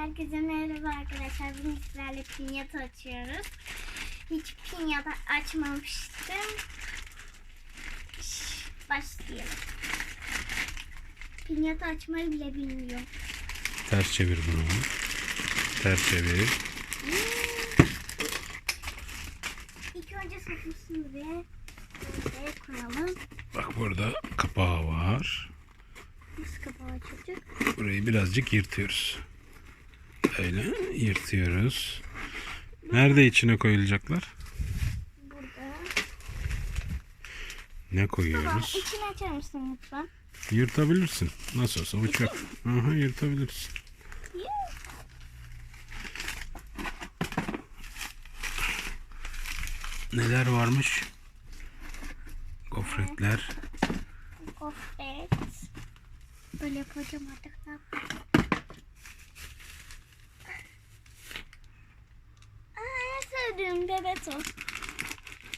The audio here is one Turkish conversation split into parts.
Herkese merhaba arkadaşlar. Bugün sizlerle pinyata açıyoruz. Hiç pinyata açmamıştım. Başlayalım. Pinyata açmayı bile bilmiyorum. Ters çevir bunu. Ters çevir. İlk önce sofrasını buraya, buraya koyalım. Bak burada kapağı var. Nasıl kapağı açılacak? Burayı birazcık yırtıyoruz. Öyle yırtıyoruz. Nerede içine koyulacaklar? Burada. Ne Baba koyuyoruz? içini açar mısın lütfen? Yırtabilirsin. Nasıl olsa uçak. Aha yırtabilirsin. Neler varmış? Gofretler. Gofret. Böyle yapacağım artık. Ne yapayım? Aa, en sevdiğim bebeto.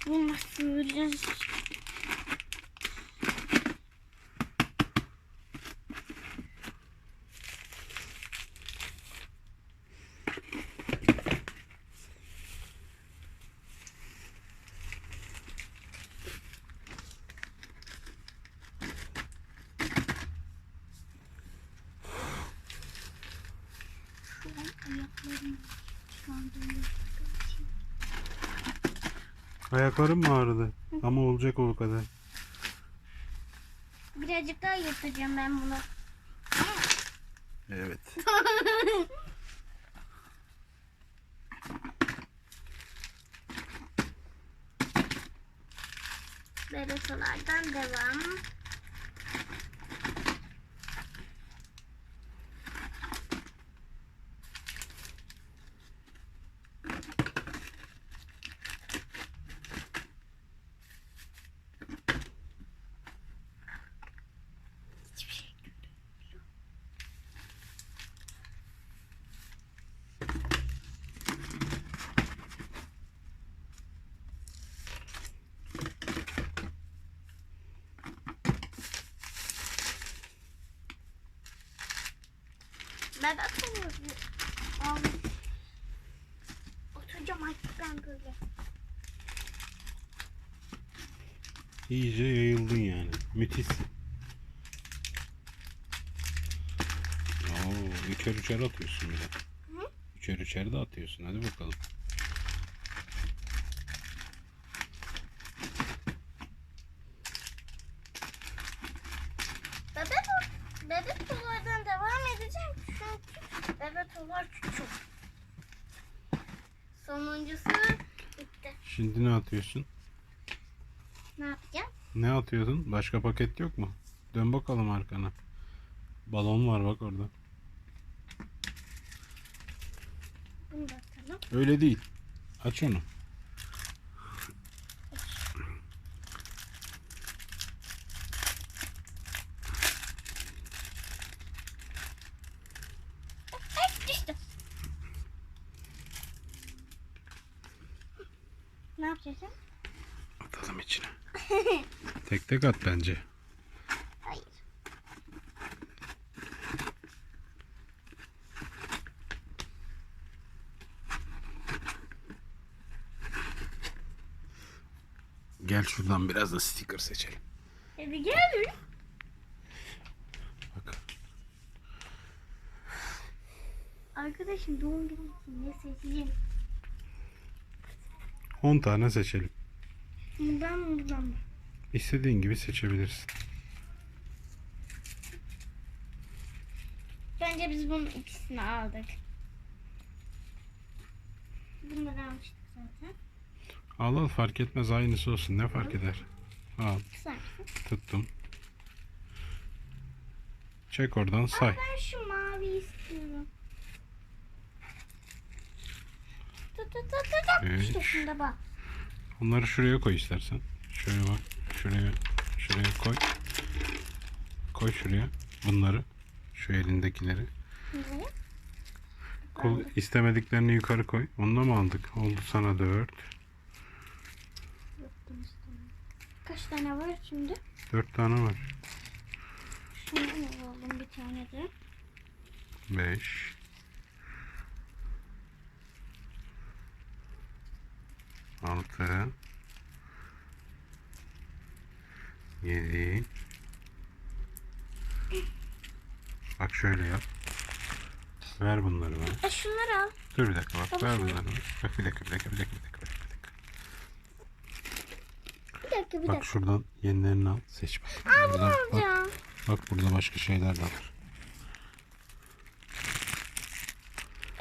Bu nasıl böyle? Şu an ayaklarım çıkardığım için. Ayaklarım mı ağrıdı? Ama olacak o kadar. Birazcık daha yırtacağım ben bunu. Evet. Bebesolardan devam. Ben atamıyorum. Oturacağım artık ben böyle. İyice yayıldın yani. Müthişsin. Oo, üçer üçer atıyorsun bir de. Hı? Üçer üçer de atıyorsun. Hadi bakalım. Bebek tolar küçük. Sonuncusu bitti. Şimdi ne atıyorsun? Ne yapacağım? Ne atıyordun? Başka paket yok mu? Dön bakalım arkana. Balon var bak orada. Bunu da atalım. Öyle değil. Aç onu. Ay düştü. Ne yapacaksın? Atalım içine. tek tek at bence. Hayır. Gel şuradan biraz da sticker seçelim. Hadi gel. Bak. Arkadaşım doğum günü için ne seçeceğim? 10 tane seçelim. Buradan buradan mı? İstediğin gibi seçebilirsin. Bence biz bunun ikisini aldık. Bunları almıştık zaten. Al al fark etmez aynısı olsun. Ne fark eder? Al tuttum. Çek oradan say. Ben şu mavi Üç. Bak. Onları şuraya koy istersen. Şöyle bak. Şuraya. Şuraya koy. Koy şuraya. Bunları. Şu elindekileri. Nereye? Kol istemediklerini yukarı koy. Onu da mı aldık? Oldu sana dört. Kaç tane var şimdi? Dört tane var. Şunu alalım bir tane de. Beş. Altı. Yedi. Bak şöyle yap. Ver bunları bana. E şunları al. Dur bir dakika bak. Baba Ver bunları bana. Bak bir dakika bir dakika bir dakika bir dakika. Bir dakika. Bir dakika bir Bak dakika. şuradan yenilerini al. Seç bak. Burada, bak, alacağım. bak burada başka şeyler de var.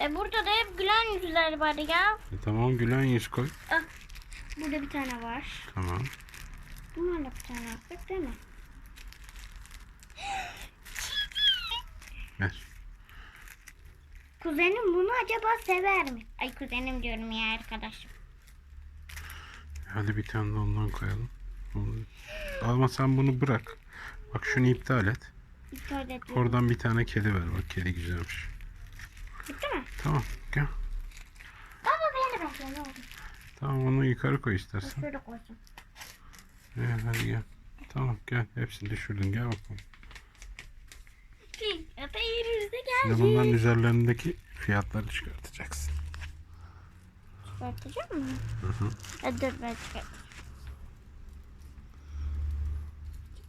E burada da hep gülen yüzler var ya. E, tamam gülen yüz koy. Ah, burada bir tane var. Tamam. Bunlarla bir tane yaptık değil mi? Ver. Kuzenim bunu acaba sever mi? Ay kuzenim diyorum ya arkadaşım. Hadi bir tane de ondan koyalım. Ama sen bunu bırak. Bak şunu iptal et. İptal ediyorum. Oradan bir tane kedi ver. Bak kedi güzelmiş. Bitti mi? Tamam gel. Baba beni bekle ne oldu? Tamam onu yukarı koy istersen. şöyle koyacağım. Ee, hadi gel. Tamam gel. Hepsini düşürdün. Gel bakalım. Yerimize Şimdi geldi. bunların üzerlerindeki fiyatları çıkartacaksın. Çıkartacak mı? Hı hı. Hadi dur ben çıkart.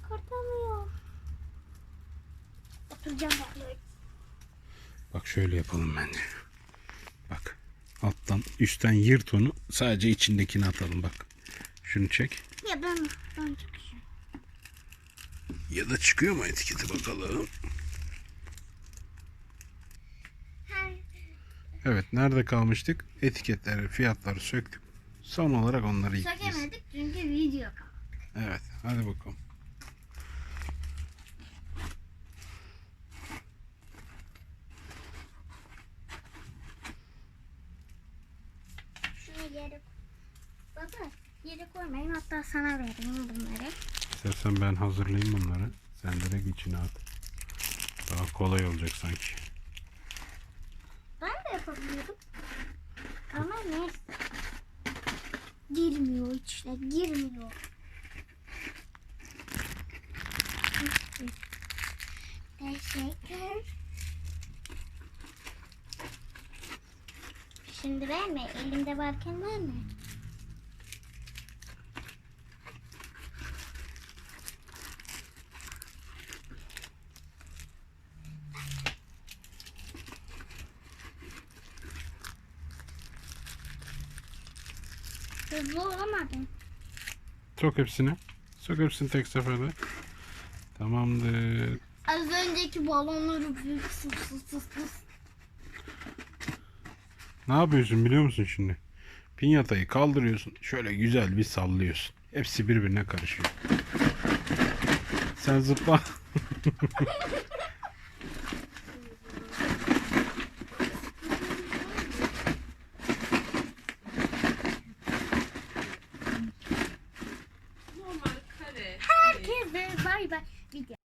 Çıkartamıyor. Oturacağım ben. Bak şöyle yapalım bence. Bak. Alttan üstten yırt onu. Sadece içindekini atalım bak. Şunu çek. Ya ben ben çıkacağım. Ya da çıkıyor mu etiketi bakalım. Evet nerede kalmıştık? Etiketleri, fiyatları söktük. Son olarak onları yükleyeceğiz. Sökemedik çünkü video kaldı. Evet hadi bakalım. Şunu yere Baba yere koymayın hatta sana vereyim bunları. İstersen ben hazırlayayım bunları. Sen direkt içine at. Daha kolay olacak sanki. Ben de yapabiliyorum. Ama neyse. Girmiyor içine girmiyor. Teşekkür. Şimdi verme. Elimde varken verme. Hızlı olamadın. Sok hepsini. Sok hepsini tek seferde. Tamamdır. Az önceki balonları büyük sus sus sus. Ne yapıyorsun biliyor musun şimdi? Pinyatayı kaldırıyorsun. Şöyle güzel bir sallıyorsun. Hepsi birbirine karışıyor. Sen zıpla.